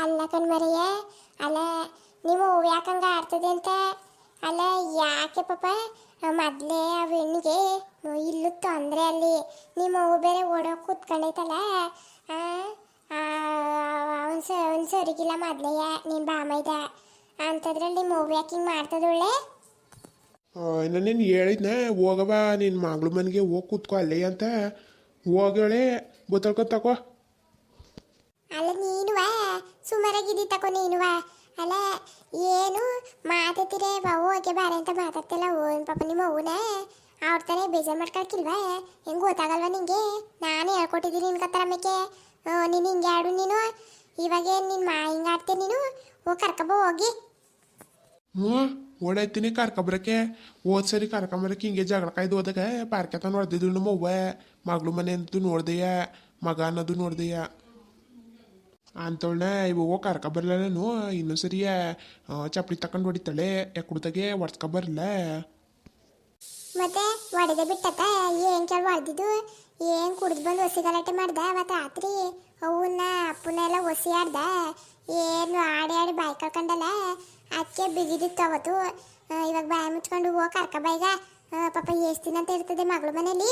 ಅಲ್ಲ ಕಣ್ಮರಿಯ ಅಲ್ಲ ನೀವು ಯಾಕಂಗ ಆಡ್ತದೆ ಅಂತ? ಅಲ್ಲ ಯಾಕೆ ಪಾಪ? ಮೊದಲೇ ಆ ಹೆಣ್ಣಿಗೆ ಇಲ್ಲೂ ತೊಂದರೆ ಅಲ್ಲಿ. ನಿಮ್ಮ ಅವು ಬೇರೆ ಓಡೋ ಕೂತ್ಕೊಂಡೈತಲ್ಲ? ಅವನು ಸ ಅವ್ನು ಸರಿಗಿಲ್ಲ ಮೊದಲೆಯ ನೀನು ಬಾಮೈದ ಅಂತದ್ರಲ್ಲಿ ನಿಮ್ಮ ಅವ್ವ ಯಾಕೆ ಹಿಂಗೆ ಮಾಡ್ತದೊಳ್ಳೆ ನೀನು ಹೇಳಿದ್ನ ಹೋಗವ ನಿನ್ನ ಮಗಳು ಮನೆಗೆ ಹೋಗಿ ಕೂತ್ಕೊ ಅಲ್ಲೇ ಅಂತ. ಹೋಗಳೆ ಗೊತ್ತಳ್ಕೊ ತಕೋ. ಅಲ್ಲ ನೀನುವ ಸುಮಾರಾಗಿದ್ದಿ ತಕೋ ನೀನುವ ಅಲ್ಲ, ಏನು? ಮಾತಾಡ್ತೀರೇ ಬಾವು ಓಕೆ ಬಾರೆ ಅಂತ ಮಾತಾಡ್ತಿಲ್ಲ. ಓನ್ ಪಾಪ ನಿಮ್ಮ ಅವನೇ ಅವ್ರ ತಾನೇ ಬೇಜಾರು ಮಾಡ್ಕೊಳ್ಕಿಲ್ವಾ? ಹೆಂಗೆ ಗೊತ್ತಾಗಲ್ವಾ ನಿಂಗೆ? ನಾನು ಹೇಳ್ಕೊಟ್ಟಿದ್ದೀನಿ ನಿನ್ಗೆ ತರಮಕ್ಕೆ ನೀನು ಹಿಂಗೆ ಆಡು ನೀನು. ಇವಾಗ ನಿನ್ನ ಮಾ ಹಿಂಗೆ ಆಡ್ತೀಯ ನೀನು? ಹೋಗಿ ಕರ್ಕೊಬ ಹೋಗಿ. ಹ್ಞೂ, ಓಡಾಯ್ತೀನಿ ಕರ್ಕೊಂಬರಕ್ಕೆ. ಹೋದ ಸರಿ ಕರ್ಕೊಂಬರಕ್ಕೆ ಹಿಂಗೆ ಜಗಳ ಕಾಯ್ದು ಹೋದಾಗ ಪಾರ್ಕೆತ ನೋಡ್ದಿದ್ದು ನಮ್ಮ ಅವ್ವ. ಮಗಳು ಮನೆ ಅಂತೂ ಮಗ ಅನ್ನೋದು ನೋಡ್ದೆಯ. ಅಂತವಳನ್ನ ಇವು ನಾನು ಇನ್ನೊಂದು ಸರಿಯ ಚಪ್ಪಲಿ ತಕೊಂಡು ಹೊಡಿತಾಳೆ ಎಕ್ಕುಡ್ದಾಗೆ ಒಡ್ಸ್ಕೊಂಬರಲ್ಲ ಮತ್ತೆ ಒಡೆದ ಬಿಟ್ಟತ್ತ ಏನ್ ಕೆಲ ಹೊಡೆದಿದ್ದು ಏನ್ ಕುಡ್ದು ಬಂದು ಹೊಸಿ ಗಲಾಟೆ ಮಾಡ್ದ ಮತ್ತೆ ರಾತ್ರಿ? ಅವನ್ನ ಅಪ್ಪನ ಎಲ್ಲ ಹೊಸಿ ಆಡ್ದ? ಏನು ಆಡಿ ಆಡಿ ಬಾಯಿ ಕಳ್ಕೊಂಡಲ್ಲ? ಅದಕ್ಕೆ ಬಿಗಿದಿತ್ತು ಅವತ್ತು. ಇವಾಗ ಬಾಯಿ ಮುಚ್ಕೊಂಡು ಹೋಗಿ ಕರ್ಕ ಬೈಗ ಪಾಪ ಎಷ್ಟು ದಿನ ಅಂತ ಇರ್ತದೆ ಮಗಳ ಮನೇಲಿ?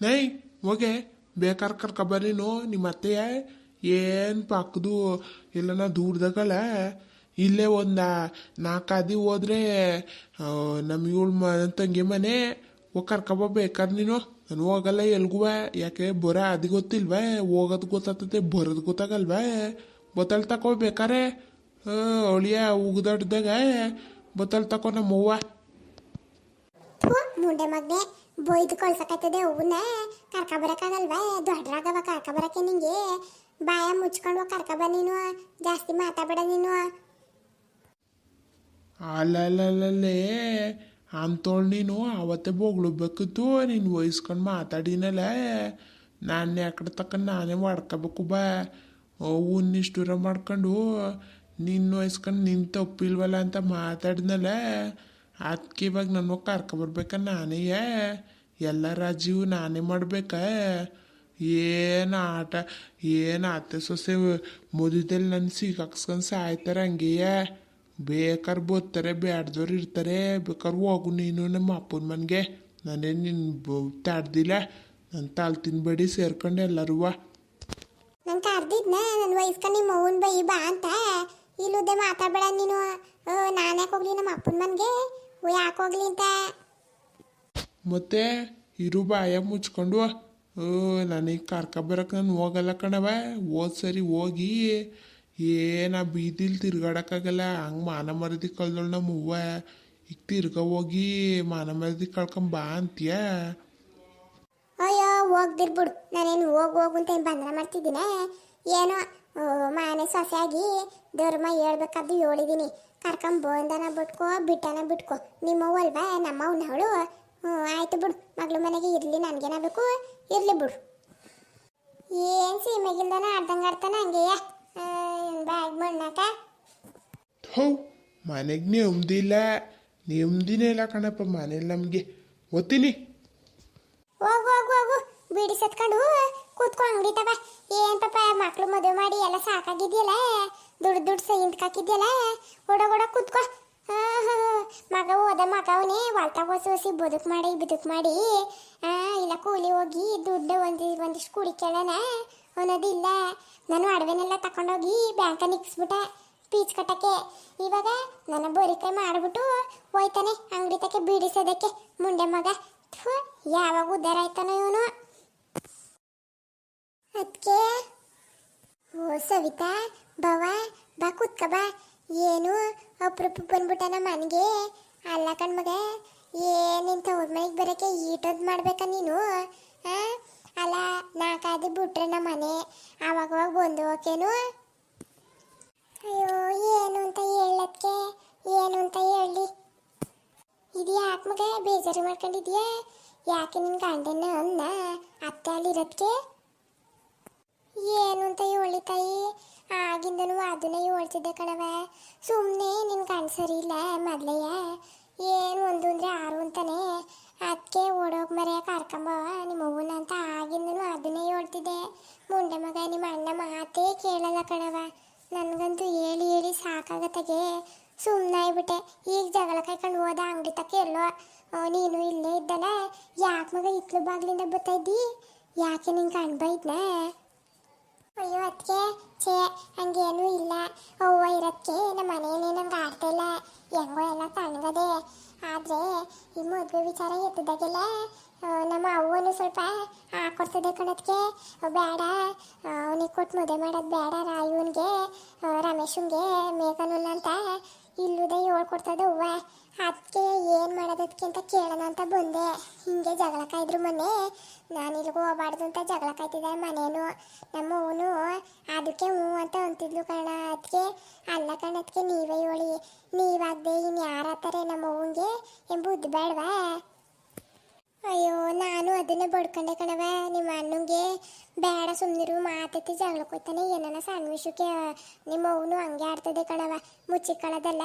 ನೈ ಹೋಗೆ ಕರ್ಕ ಕರ್ಕೊಂಬರ್ ನೋ ನಿಮ್ಮ ಅತ್ತೆಯ ಏನು ಪಕ್ಕದು ಎಲ್ಲನ ದೂರದಾಗಲ್ಲ ಇಲ್ಲೇ ಒಂದು ನಾಕಾದಿ ಅದಿ ಹೋದ್ರೆ ನಮ್ ನಮ್ಮ ಇವಳು ತಂಗಿ ಮನೆ, ಹೋಗಿ ನೀನು? ನಾನು ಹೋಗಲ್ಲ, ಎಲ್ಗುವ? ಯಾಕೆ? ಬರ ಅದು ಗೊತ್ತಿಲ್ವ? ಹೋಗೋದು ಗೊತ್ತಾಗ್ತದೆ ಬರೋದು ಗೊತ್ತಾಗಲ್ವ? ಬೊತಲ್ ತಕೋಬೇಕಾರೆ ಬೇಕಾರೆ ಅವಳಿಯ ಉಗ್ದಾಡ್ದಾಗ ಬೊತ್ತಲ್ ತಕೋ ನಮ್ಮವ್ವ. ಮುಂಡೆ ಮಗ್ನೆ ಬೊಯ್ದು ಕಳ್ಸಕತ್ತದೆ ಅವನ್ನ ಕರ್ಕ ಬರಕ್ಕಾಗಲ್ವಾ? ದೊಡ್ಡರಾಗವ ಕರ್ಕ ಬರಕ್ಕೆ ನಿಂಗೆ. ಬಾಯ ಮುಚ್ಕೊಂಡು ಹೋಗಿ ಕರ್ಕ ಬಾ ನೀನು ಜಾಸ್ತಿ ಮಾತಾಡಬೇಡ ನೀನು ಅಲ್ಲಲ್ಲಲ್ಲೇ ಅಂತೋಳ್ ನೀನು, ಅವತ್ತೇ ಬೊಗ್ಳಬೇಕಿತ್ತು ನೀನು ವಹಿಸ್ಕೊಂಡು ಮಾತಾಡಿನಲ್ಲ ನಾನು ಯಾಕಡೆ ತಕ್ಕ ನಾನೇ ಮಾಡ್ಕೋಬೇಕು ಬಾ. ನಿಷ್ಠುರ ಮಾಡ್ಕೊಂಡು ನಿನ್ನ ವಹಿಸ್ಕೊಂಡು ನಿನ್ನ ತಪ್ಪಿಲ್ವಲ್ಲ ಅಂತ ಮಾತಾಡಿದ್ನಲ್ಲ. ಅದಕ್ಕೆ ಇವಾಗ ನನ್ನ ಕರ್ಕೊಬರ್ಬೇಕ ನಾನೇ ಎಲ್ಲ ರಾಜೀವ್ ನಾನೇ ಮಾಡ್ಬೇಕ ಏನು ಆಟ ಏನು ಅತ್ತೆ ಸೊಸೆ? ಮದುವೆದಲ್ಲಿ ನನ್ನ ಸಿಗಾಕ್ಸ್ಕೊಂಡು ಸಾಯ್ತಾರೆ ಹಂಗೆಯೇ. ಬೇಕಾದ್ರೆ ಬರ್ತಾರೆ ಬ್ಯಾಡ್ದವ್ರು ಇರ್ತಾರೆ. ಬೇಕಾದ್ರೆ ಹೋಗು ನೀನು ನಮ್ಮ ಅಪ್ಪನ ಮನೆಗೆ. ನಾನೇನು ನಿನ್ನ ತಾಡ್ದಿಲ್ಲ. ನನ್ನ ತಾಲ್ ತಿನ್ಬೇಡಿ ಸೇರ್ಕೊಂಡು ಎಲ್ಲರೂ ನಾನು ಕರ್ದಿದ್ನ ನನ್ನ ವಯಸ್ಕೊಂಡು ನಿಮ್ಮ ಅವ್ವನ ಬೈ ಬಾ ಅಂತ. ಇಲ್ಲದೆ ಮಾತಾಡಬೇಡ ನೀನು. ನಾನು ಹೋಗ್ಲಿ ನಮ್ಮ ಅಪ್ಪನ ಮನೆಗೆ? ಯಾಕೆ ಹೋಗ್ಲಿ ಅಂತ. ಮತ್ತೆ ಇರು ಬಾಯ ಮುಚ್ಕೊಂಡು ನನಗೆ ಕರ್ಕೊಬರಕ್ಕೆ ನಾನು ಹೋಗಲ್ಲ ಕಣವ ಹೋದ ಸರಿ ಹೋಗಿ. ಏನ ಬೀದಿಲಿ ತಿರ್ಗಾಡಕ್ಕಾಗಲ್ಲ. ಹಂಗೆ ಮಾನ ಮರದಿ ಕಳ್ದಳು ನಮ್ಮ ಹೂವ ಈಗ ತಿರ್ಗ ಹೋಗಿ ಮಾನ ಮರದಿ ಕಳ್ಕೊಂಬ ಅಂತೀಯ? ಅಯ್ಯೋ ಹೋಗ್ದಿರ್ಬಿಡು ನಾನೇನು ಹೋಗಿ ಹೋಗು ಅಂತ ಏನು ಬಂಧನ ಮಾಡ್ತಿದ್ದೀನ? ಏನೋ ಮಾನೆ ಸೊಸೆಯಾಗಿ ಧರ್ಮ ಹೇಳ್ಬೇಕಾದ್ದು ಹೇಳಿದ್ದೀನಿ ಕರ್ಕೊಂಡ್ ಬೋಂದನ ಬಿಟ್ಕೋ, ಬಿಟ್ಟನ ಬಿಟ್ಕೋ. ನಿಮ್ಮವ್ವ ಅಲ್ವಾ? ನಮ್ಮವ್ನ ಅವಳು ಹ್ಞೂ ಆಯ್ತು ಬಿಡು. ಮಗಳ ಮನೆಗೆ ಇರಲಿ ನನಗೇನ ಬೇಕು ಇರಲಿ ಬಿಡು. ಏನು ಸೀಮೆಗಿಲ್ದನ ಆಡ್ದಂಗೆ ಆಡ್ತಾನ ಹಂಗೆಯ ಬ್ಯಾಗ್ ಮಣ್ಣಾಕ? ಹ್ಞೂ ಮನೆಗೆ ನೆಮ್ಮದಿಲ್ಲ ನೆಮ್ಮದಿನೇ ಇಲ್ಲ ಕಣಪ್ಪ ಮನೇಲಿ ನಮಗೆ. ಓದ್ತೀನಿ ಹೋಗು ಹೋಗು ಹೋಗು. ಬಿಡಿ ಸತ್ಕೊಂಡು. ಕೂತ್ಕೊ ಅಂಗಡಿ ತಗ. ಏನ್ ಪಾಪ ಮಕ್ಳು ಮದುವೆ ಮಾಡಿ ಎಲ್ಲ ಸಾಕಾಗಿದ್ಯಲ್ಲ? ದುಡ್ಡು ದುಡ್ಡು ಸೈ ಹಿಂದ್ಕಾಕಿದ್ಯಲ್ಲ ಓಡ ಓಡ ಕೂತ್ಕೊ. ಮಗ ಹೋದ ಮಗ ಅವನೇ ಹೊಲ್ತಾಗ ಬದುಕು ಮಾಡಿ ಬದುಕು ಮಾಡಿ. ಇಲ್ಲ ಕೂಲಿ ಹೋಗಿ ದುಡ್ಡು ಒಂದಿ, ಒಂದಿಷ್ಟು ಕುಡಿ ಕೇಳೋಣ. ಅನ್ನೋದಿಲ್ಲ ನಾನು ಅಡವೆನೆಲ್ಲ ತಕೊಂಡೋಗಿ ಬ್ಯಾಂಕ ನಿಕ್ಸ್ಬಿಟ್ಟೆ ಪೀಚ್ ಕಟ್ಟಕ್ಕೆ. ಇವಾಗ ನನ್ನ ಬೋರಿಕಾಯಿ ಮಾಡಿಬಿಟ್ಟು ಹೋಯ್ತಾನೆ ಅಂಗಡಿ ತಕ್ಕೆ ಬೀಡಿಸೋದಕ್ಕೆ. ಮುಂಡೆ ಮಗ ಯಾವಾಗ ಉದ್ದಾರ ಆಯ್ತಾನೋ ಇವನು. ಅದಕ್ಕೆ ಓ ಸವಿತಾ ಬವ ಬಾ, ಕೂತ್ಕ, ಬಾ. ಏನು? ಅಪ್ರೂಪ ಬಂದ್ಬಿಟ್ಟನ ಮನೆಗೆ ಅಲ್ಲ ಕಣ್ಮಗ ಏನಿಂತ ಮನೆಗೆ ಬರೋಕೆ ಈಟದ್ ಮಾಡ್ಬೇಕ ನೀನು? ಹಾಂ ಅಲ್ಲ ನಾಲ್ಕಾದಿ ಬಿಟ್ರೆ ನಮ್ಮ ಮನೆ ಅವಾಗ ಬಂದು ಹೋಗೇನು ಅಯ್ಯೋ, ಏನು ಅಂತ ಹೇಳಕ್ಕೆ ಏನು ಅಂತ ಹೇಳಿ? ಇದು ಯಾಕೆ ಮಗ, ಬೇಜಾರು ಮಾಡ್ಕೊಂಡಿದ್ಯಾ? ಯಾಕೆ ನಿನ್ ಗಂಡನ ಅನ್ನ ಅತ್ತೆ ಅಲ್ಲಿರೋದಕ್ಕೆ ಏನು ಅಂತ ಹೇಳಿ ತಾಯಿ? ಆಗಿಂದನು ಅದನ್ನೇ ಹೇಳ್ತಿದ್ದೆ ಕಣವ ಸುಮ್ಮನೆ ನಿನ್ ಕಾಣ್ಸರಿ ಸರಿ ಇಲ್ಲ ಮೊದಲೆಯ ಏನು ಒಂದು ಅಂದರೆ ಆರು ಅಂತಾನೆ. ಅದಕ್ಕೆ ಓಡೋಗಿ ಮರೆ ಕರ್ಕೊಂಬವ ನಿಮ್ಮ ಅವ್ವನ ಅಂತ ಆಗಿಂದನು ಅದನ್ನೇ ಹೇಳ್ತಿದ್ದೆ ಮುಂಡೆ ಮಗ ನಿಮ್ಮ ಅಣ್ಣ ಮಾತೇ ಕೇಳಲ್ಲ ಕಣವ ನನಗಂತೂ ಹೇಳಿ ಹೇಳಿ ಸಾಕಾಗತ್ತಗೆ. ಸುಮ್ಮನೆ ಆಗ್ಬಿಟ್ಟೆ. ಈಗ ಜಗಳ ಕೈಕೊಂಡು ಹೋದ ಅಂಗಡಿ ತಕ್ಕ ಎಲ್ಲೋ. ನೀನು ಇಲ್ಲೇ ಇದ್ದಲ್ಲ. ಯಾಕೆ ಮಗ ಇತ್ಲು ಬಾಗ್ಲಿಂದ ಬರ್ತಾ ಇದ್ದಿ? ಯಾಕೆ ನಿಂಗೆ ಅನ್ಬೈದ್ನಾ ಅಯ್ಯೋ ಅದಕ್ಕೆ ಛೇ ಹಂಗೇನೂ ಇಲ್ಲ. ಅವ್ವ ಇರೋದಕ್ಕೆ ನಮ್ಮ ಮನೆಯಲ್ಲಿ ನಮ್ಗೆ ಆಡ್ತಾ ಇಲ್ಲ. ಹೆಂಗೋ ಎಲ್ಲ ತಣ್ಣಗದೆ. ಆದರೆ ಈ ಮದುವೆ ವಿಚಾರ ಎತ್ತದಾಗೆಲ್ಲ ನಮ್ಮ ಅವ್ವನು ಸ್ವಲ್ಪ ಹಾಕೊಡ್ತದೆ ಕಣದಕ್ಕೆ ಬೇಡ. ಅವನಿಗೆ ಕೊಟ್ಟು ಮದುವೆ ಮಾಡೋದು ಬೇಡ. ರಾಯುವನ್ಗೆ ರಮೇಶನ್ಗೆ ಮೇಘನನ್ನ ಅಂತ ಇಲ್ಲುದೇ ಹೇಳ್ಕೊಡ್ತದೆ ಹೂವ ಅದಕ್ಕೆ ಏನು ಮಾಡೋದಕ್ಕೆ ಅಂತ ಕೇಳೋಣ ಅಂತ ಬಂದೆ. ಹಿಂಗೆ ಜಗಳ ಕಾಯ್ದ್ರು ಮೊನ್ನೆ ನಾನು ಇಲ್ಲಿಗೆ ಹೋಗ್ಬಾರ್ದು ಅಂತ ಜಗಳ ಕಾಯ್ತಿದ್ದೆ ಮನೇನು. ನಮ್ಮ ಅವನು ಅದಕ್ಕೆ ಹ್ಞೂ ಅಂತ ಅಂತಿದ್ಲು ಕಣ. ಅದಕ್ಕೆ ಅಲ್ಲ ಕಣದಕ್ಕೆ ನೀವೇ ಹೇಳಿ. ನೀವಾಗದೆ ಇನ್ನು ಯಾರಾತಾರೆ ನಮ್ಮ ಅವನಿಗೆ ಎಂಬುದು ಬೇಡವಾ? ಅಯ್ಯೋ, ನಾನು ಅದನ್ನೇ ಬಡ್ಕೊಂಡೆ ಕಣವ ನಿಮ್ಮ ಅಣ್ಣಂಗೆ ಬೇಡ ಸುಮ್ಮನಿರು ಮಾತೈತಿ ಜಗಳಕ್ಕೆ ಹೋಗ್ತಾನೆ ಏನಾನ ಸಣ್ಣ ವಿಷಯಕ್ಕೆ ನಿಮ್ಮ ಅವನು ಹಂಗೆ ಆಡ್ತದೆ ಕಣವ ಮುಚ್ಚಿಕೊಳ್ಳೋದಲ್ಲ,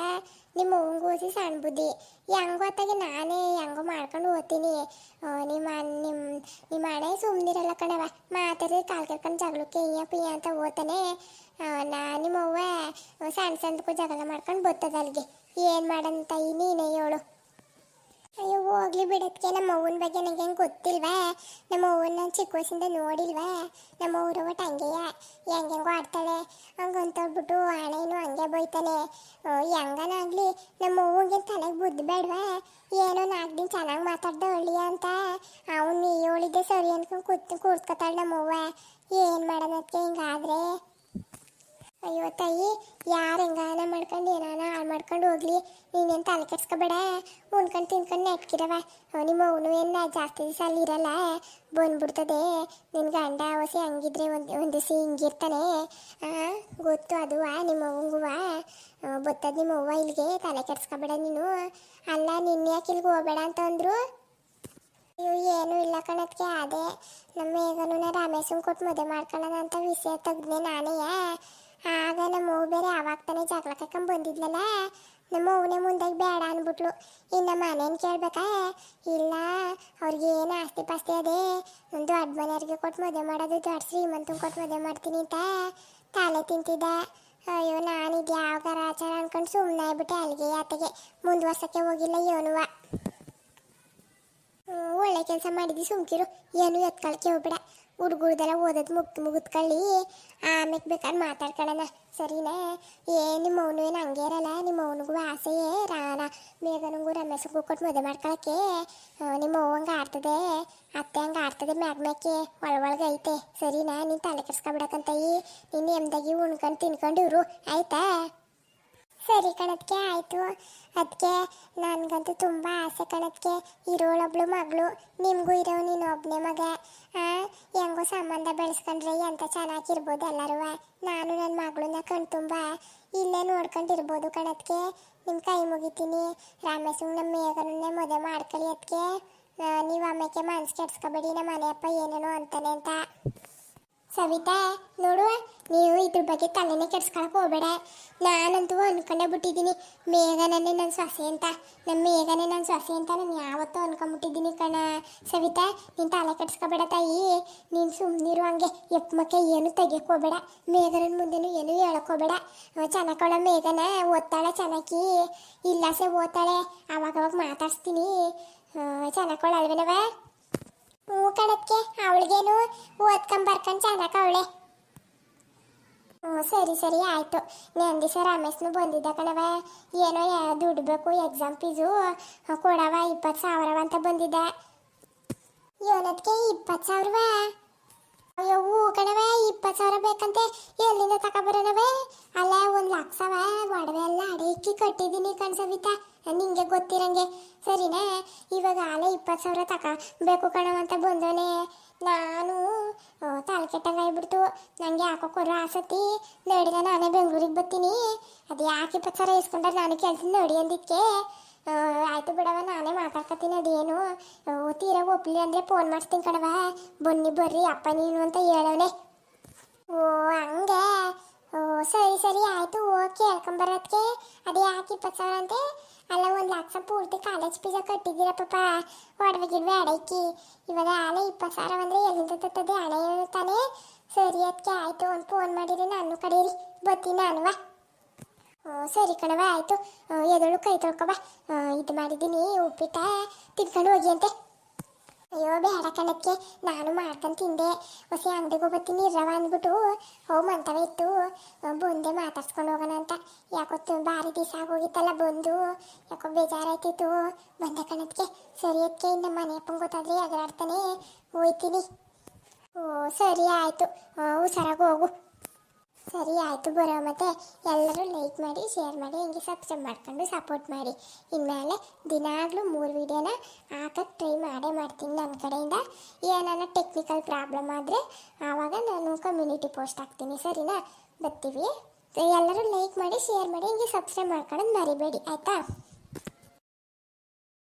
ನಿಮ್ಮ ಅವ್ವಂಗೂ ಓದಿ ಸಣ್ಣ ಬುದ್ಧಿ. ಹೆಂಗೋ ಹೊತ್ತಾಗೆ ನಾನೇ ಹೆಂಗೋ ಮಾಡ್ಕೊಂಡು ಓದ್ತೀನಿ ನಿಮ್ಮ ನಿಮ್ಮ ನಿಮ್ಮ ಅಣ್ಣ ಸುಮ್ಮನಿರಲ್ಲ ಕಣವ ಮಾತಾಡಿದ್ರೆ ಕಾಲು ಕೆರ್ಕೊಂಡು ಜಗಳಕ್ಕೆ ಪಿಯ್ಯ ಅಂತ ಓದ್ತಾನೆ ನಾ ನಿಮ್ಮ ಅವ್ವ ಸಣ್ಣ ಸಣ್ಣದಕ್ಕೂ ಜಗಳ ಮಾಡ್ಕೊಂಡು ಬರ್ತದೆ ಅಲ್ಲಿಗೆ. ಏನು ಮಾಡಂತ, ನೀನೇ ಹೇಳು. ಅಯ್ಯೋ, ಹೋಗ್ಲಿ ಬಿಡಕ್ಕೆ ನಮ್ಮ ಅವ್ವನ ಬಗ್ಗೆ ನನಗೆ ಹೆಂಗೆ ಗೊತ್ತಿಲ್ವಾ? ನಮ್ಮ ಅವ್ವನ ನಾನು ಚಿಕ್ಕ ವಯಸ್ಸಿಂದ ನೋಡಿಲ್ವಾ? ನಮ್ಮ ಅವ್ರ ಒಟ್ಟು ಹಂಗೆಯ ಹೆಂಗೆಂಗೋ ಆಡ್ತಾಳೆ. ಹಂಗಂತೇಳ್ಬಿಟ್ಟು ಹಣೆನು ಹಂಗೆ ಬೈತಾನೆ. ಹೆಂಗನಾಗ್ಲಿ ನಮ್ಮ ನಮ್ಮವ್ವಗೆ ತಲೆಗೆ ಬುದ್ಧಿ ಬೇಡವಾ? ಏನೋ ನಾಲ್ಕು ದಿನ ಚೆನ್ನಾಗಿ ಮಾತಾಡ್ದೆ ಒಳ್ಳೆಯ ಅಂತ. ಅವನು ಹೇಳಿದ್ದೆ ಸರಿ ಅನ್ಕೊಂಡು ಕೂತ್ ಕೂರ್ಸ್ಕೊತಾಳೆ ನಮ್ಮ ಅವ್ವ. ಏನು ಮಾಡೋದಕ್ಕೆ ಹಿಂಗಾದ್ರೆ? ಅಯ್ಯೋ, ತಾಯಿ, ಯಾರು ಹೆಂಗಾನ ಮಾಡ್ಕೊಂಡು ಹೋಗ್ಲಿ. ನೀನೇನು ತಲೆ ಕೆಡ್ಸ್ಕೊಬೇಡ. ಉಣ್ಕೊಂಡು ತಿನ್ಕೊಂಡು ನೆಟ್ಕಿರವ ನಿಮ್ಮ ಅವನು ಏನು ಜಾಸ್ತಿ ದಿವಸ ಅಲ್ಲಿ ಇರಲ್ಲ. ಬಂದ್ಬಿಡ್ತದೆ ನಿನ್ನ ಗಂಡ ಹೊಸಿ ಹಂಗಿದ್ರೆ ಒಂದು ಒಂದು ದಿವಸ ಹಿಂಗಿರ್ತಾನೆ. ಗೊತ್ತು ಅದುವ ನಿಮ್ಮ ಅವಂಗುವ ಬತ್ತದ ನಿಮ್ಮ ಅವ್ವ ಇಲ್ಲಿಗೆ ತಲೆ ಕೆಡ್ಸ್ಕೊಬೇಡ ನೀನು. ಅಲ್ಲ, ನಿನ್ನೆ ಯಾಕೆ ಇಲ್ಲಿಗೆ ಹೋಗ್ಬೇಡ ಅಂತ ಅಂದರು? ಅಯ್ಯೋ, ಏನೂ ಇಲ್ಲ ಕಣಕ್ಕೆ ಅದೇ. ನಮ್ಮ ಮೇಘನು ರಮೇಶನ್ ಕೊಟ್ಟು ಮದುವೆ ಮಾಡ್ಕೊಳ್ಳೋಣ ಅಂತ ವಿಷಯ ತೆಗ್ದೆ ನಾನೇ ಆಗ ನಮ್ಮ ಅವ್ವ ಬೇರೆ ಅವಾಗ ತಾನೇ ಜಗಳ ಕರ್ಕೊಂಡ್ ಬಂದಿದ್ಲಲ್ಲ? ನಮ್ಮ ಅವನೇ ಮುಂದಾಗಿ ಬೇಡ ಅಂದ್ಬಿಟ್ಲು. ಇನ್ನು ಮನೇನು ಕೇಳ್ಬೇಕಾ? ಇಲ್ಲ, ಅವ್ರಿಗೆ ಏನು ಆಸ್ತಿ ಪಾಸ್ತಿ ಅದೇ. ಒಂದು ದೊಡ್ಡ ಮನೆಯವ್ರಿಗೆ ಕೊಟ್ಟು ಮದುವೆ ಮಾಡೋದು, ದೊಡ್ಡ ಶ್ರೀಮಂತ ಕೊಟ್ಟು ಮದುವೆ ಮಾಡ್ತೀನಿ ಅಂತ ತಲೆ ತಿಂತಿದ್ದ. ಅಯ್ಯೋ, ನಾನಿದು ಯಾವ ಆಚಾರ ಅನ್ಕೊಂಡು ಸುಮ್ಮನೆ ಆಗ್ಬಿಟ್ಟೆ ಅಲ್ಲಿಗೆ ಆತಗೆ ಮುಂದುವರ್ಸಕ್ಕೆ ಹೋಗಿಲ್ಲ ಏನುವ ಒಳ್ಳೆ ಕೆಲಸ ಮಾಡಿದ್ವಿ ಸುಮ್ಕಿರು. ಏನು ಎತ್ಕೊಳಕ್ಕೆ ಹೋಗ್ಬೇಡ. ಹುಡುಗರ್ದೆಲ್ಲ ಓದೋದು ಮುಗ್ದು ಮುಗಿದ್ಕೊಳ್ಳಿ ಆಮೇಲೆ ಬೇಕಾದ್ರೆ ಮಾತಾಡ್ಕೊಳ್ಳೋಣ ಸರಿನಾ? ಏ ನಿಮ್ಮ ಅವನು ಏನು ಹಂಗೆ ಇರಲ್ಲ? ನಿಮ್ಮ ಅವನಿಗೂ ಆಸೆಯೇ ರಾನ ಮೇಘನಿಗೂ ರಮೇಶಗೂ ಕೊಟ್ಟು ಮದುವೆ ಮಾಡ್ಕೊಳಕ್ಕೆ. ನಿಮ್ಮ ಹಂಗೆ ಆಡ್ತದೆ? ಅತ್ತೆ ಹಂಗೆ ಆಡ್ತದೆ ಮ್ಯಾಗ ಮ್ಯಾಕೆ? ಒಳಗೆ ಐತೆ. ಸರಿನಾ? ನೀನು ತಲೆ ಕೆಡ್ಸ್ಕೊಬಿಡಕ್ಕಂತಯಿ ನೀನು ಎಮ್ದಾಗಿ ಉಣ್ಕೊಂಡು ತಿನ್ಕೊಂಡು ಇರು ಆಯ್ತಾ? ಸರಿ ಕಣದ್ಕೆ ಆಯಿತು. ಅದಕ್ಕೆ ನನಗಂತೂ ತುಂಬ ಆಸೆ ಕಣದ್ಕೆ ಇರೋಳೊಬ್ಳು ಮಗಳು, ನಿಮಗೂ ಇರೋ ನೀನು ಒಬ್ಬನೇ ಮಗ ಹೆಂಗೋ ಸಂಬಂಧ ಬೆಳೆಸ್ಕೊಂಡ್ರೆ ಎಂತ ಚೆನ್ನಾಗಿರ್ಬೋದು ಎಲ್ಲರೂ. ನಾನು ನನ್ನ ಮಗಳನ್ನ ಕಣ್ ತುಂಬ ಇಲ್ಲೇ ನೋಡ್ಕೊಂಡಿರ್ಬೋದು ಕಣದ್ಕೆ ನಿಮ್ಮ ಕೈ ಮುಗಿತೀನಿ. ರಾಮೇಶ್ವರ ನಮ್ಮ ಮೇಘನನ್ನೇ ಮದುವೆ ಮಾಡ್ಕೊಳ್ಳಿ ಅದಕ್ಕೆ ನೀವು ಆಮೇಲೆ ಮನ್ಸು ಕೆಡ್ಸ್ಕೊಬೇಡಿ ನಮ್ಮ ಮನೆಯಪ್ಪ ಏನೇನೋ ಅಂತಾನೆ ಅಂತ. ಸವಿತಾ, ನೋಡುವ? ಇದ್ರ ಬಗ್ಗೆ ತಲೆನೇ ಕೆಡ್ಸ್ಕೊಳಕ್ ಹೋಗ್ಬೇಡ. ನಾನಂತೂ ಅನ್ಕೊಂಡೇ ಬಿಟ್ಟಿದ್ದೀನಿ. ಮೇಘನೇ ನನ್ನ ಸೊಸೆ ಅಂತ. ನಮ್ಮ ಮೇಘನೇ ನನ್ನ ಸೊಸೆ ಅಂತ ನಾನು ಯಾವತ್ತೂ ಅನ್ಕೊಂಬಿಟ್ಟಿದ್ದೀನಿ ಕಣ. ಸವಿತಾ, ನೀನು ತಲೆ ಕೆಡ್ಸ್ಕೊಬೇಡ ತಾಯಿ. ನೀನು ಸುಮ್ಮನಿರು ಹಂಗೆ. ಎಪ್ಪಮಕ್ಕೆ ಏನು ಹೋಗ್ಬೇಡ. ಮೇಘನ ಮುಂದೆನೂ ಏನು ಹೇಳ್ಕೋಬೇಡ ಚೆನ್ನಾಕೊಳ್ಳೋ ಮೇಘನ. ಓದ್ತಾಳೆ ಚೆನ್ನಾಗಿ ಇಲ್ಲಾಸೆ ಓದ್ತಾಳೆ. ಅವಾಗ ಅವಾಗ ಮಾತಾಡ್ಸ್ತೀನಿ ಅಲ್ವೇನವ? ಹ್ಞೂ ಕಣಕ್ಕೆ. ಅವಳಿಗೇನು ಓದ್ಕೊಂಬರ್ಕೊಂಡು ಚೆನ್ನಾಗ ಅವಳೆ. ಹ್ಞೂ, ಸರಿ ಸರಿ, ಆಯಿತು. ನೆಂದಿ ಸರ್, ರಮೇಶ್ನು ಬಂದಿದ್ದ ಕಣವ ಏನೋ ದುಡ್ಡು ಬೇಕು ಎಕ್ಸಾಮ್ ಫೀಸು ಕೊಡವ ಇಪ್ಪತ್ತು ಸಾವಿರವ ಅಂತ ಬಂದಿದ್ದ. ಏನದಕ್ಕೆ ಇಪ್ಪತ್ತು ಸಾವಿರವ? ಅಯ್ಯೋ, ಹೂ ಕಣವ ಇಪ್ಪತ್ತು ಸಾವಿರ ಬೇಕಂತೆ. ಎಲ್ಲಿಂದ ತಗೊಬರೋಣವೇ ಅಲ್ಲ, ಒಂದು ಲಕ್ಷವ? ಒಡವೆ ಎಲ್ಲ ಅಡಿಕ್ಕಿ ಕಟ್ಟಿದ್ದೀನಿ ಕಣ್ ಸವಿತಾ. ನಿಂಗೆ ಗೊತ್ತಿರಂಗೆ. ಸರಿನಾ? ಇವಾಗ ಆಲೆ ಇಪ್ಪತ್ತು ಸಾವಿರ ಬೇಕು ಕಣವ ಅಂತ ಬಂದೋನೆ ನಾನು ಆ, ಕೆಟ್ಟಂಗೆ ಆಗ್ಬಿಡ್ತು. ನನಗೆ ಯಾಕೋ ಕೊರೋ ಆಸತಿ ನೋಡಿದ ನಾನೇ ಬೆಂಗಳೂರಿಗೆ ಬರ್ತೀನಿ. ಅದು ಯಾಕೆ ಇಪ್ಪತ್ತು ಸಾವಿರ ಇಸ್ಕೊಂಡ್ರೆ ನಾನು ಕೆಲಸ ನೋಡಿ ಅಂದಿಕ್ಕೆ ಆಯಿತು ಬಿಡವ ನಾನೇ ಮಾತಾಡ್ಕತೀನಿ ಅದೇನು? ತೀರಾ ಒಪ್ಲಿ ಅಂದರೆ ಫೋನ್ ಮಾಡ್ತೀನಿ ಕಣವ ಬನ್ನಿ ಬರ್ರಿ ಅಪ್ಪ ನೀನು ಅಂತ ಹೇಳವನೆ. ಓ ಹಂಗೆ? ಓ ಸರಿ ಸರಿ ಆಯ್ತು ಓ ಕೇಳ್ಕೊಂಬರೋದಕ್ಕೆ ಅದು ಯಾಕೆ ಇಪ್ಪತ್ತು ಸಾವಿರ ಅಂತೆ? ಅಲ್ಲ, ಒಂದು ಲಕ್ಷ ಪೂರ್ತಿ ಕಾಲೇಜ್ ಫೀಸ ಕಟ್ಟಿದ್ದೀರ ಪಾಪ ಒಡವೆ ಗಿಡವೆ ಇವಾಗ ಆಲೆ ಇಪ್ಪತ್ತು ಸಾವಿರ ಅಂದರೆ ಎಲ್ಲಿಂದ ತತ್ತದೆ ಹಣ ತಾನೇ. ಸರಿ ಅದಕ್ಕೆ ಆಯ್ತು. ಒಂದು ಫೋನ್ ಮಾಡಿರಿ, ನಾನು ಕಡೀರಿ. ಬರ್ತೀನಿ ನಾನು, ವಾ. ಹ್ಞೂ ಸರಿ ಕಣವ ಆಯಿತು. ಎದಳು ಕೈ ತೊಳ್ಕೊಬ ಇದು ಮಾಡಿದ್ದೀನಿ, ಉಪ್ಪಿಟ್ಟ ತಿನ್ಕೊಂಡು ಹೋಗಿ ಅಂತೆ. ಅಯ್ಯೋ, ಬೇಡ ಕಣಕ್ಕೆ. ನಾನು ಮಾಡ್ಕೊಂಡು ತಿಂದೆ. ಹೊಸ ಅಂಗಡಿಗೆ ಬರ್ತೀನಿ, ರವ ಅಂದ್ಬಿಟ್ಟು. ಹೋ, ಮಂತವ ಇತ್ತು. ಬಂದೆ ಮಾತಾಡ್ಸ್ಕೊಂಡು ಹೋಗೋಣ ಅಂತ. ಯಾಕೋ ತು- ಭಾರಿ ದಿವಸ ಆಗೋಗಿತ್ತಲ್ಲ ಬಂದು. ಯಾಕೋ ಬೇಜಾರಾಯ್ತಿತ್ತು. ಬಂದೆ ಕಣಕ್ಕೆ. ಸರಿ ಅದಕ್ಕೆ ಇನ್ನು ಮನೆ ಅಪ್ಪಂಗೆ ಗೊತ್ತಾದ್ರೆ ಎಗರಾಡ್ತಾನೆ ಹೋಯ್ತೀನಿ. ಓ, ಸರಿ, ಆಯಿತು. ಹುಷಾರಾಗಿ ಹೋಗು. ಸರಿ ಆಯಿತು ಬರೋ ಮತ್ತೆ ಎಲ್ಲರೂ ಲೈಕ್ ಮಾಡಿ ಶೇರ್ ಮಾಡಿ, ಹಿಂಗೆ ಸಬ್ಸ್ಕ್ರೈಬ್ ಮಾಡ್ಕೊಂಡು ಸಪೋರ್ಟ್ ಮಾಡಿ. ಇನ್ಮೇಲೆ ದಿನಾಗಲೂ ಮೂರು ವೀಡಿಯೋನ ಹಾಕಕ್ಕೆ ಟ್ರೈ ಮಾಡೇ ಮಾಡ್ತೀನಿ ನನ್ನ ಕಡೆಯಿಂದ. ಏನಾನ ಟೆಕ್ನಿಕಲ್ ಪ್ರಾಬ್ಲಮ್ ಆದರೆ ಆವಾಗ ನಾನು ಕಮ್ಯುನಿಟಿ ಪೋಸ್ಟ್ ಹಾಕ್ತೀನಿ, ಸರಿನಾ? ಬರ್ತೀವಿ. ಎಲ್ಲರೂ ಲೈಕ್ ಮಾಡಿ ಶೇರ್ ಮಾಡಿ, ಹಿಂಗೆ ಸಬ್ಸ್ಕ್ರೈಬ್ ಮಾಡ್ಕೊಳ್ಳೋದು ಮರಿಬೇಡಿ, ಆಯಿತಾ?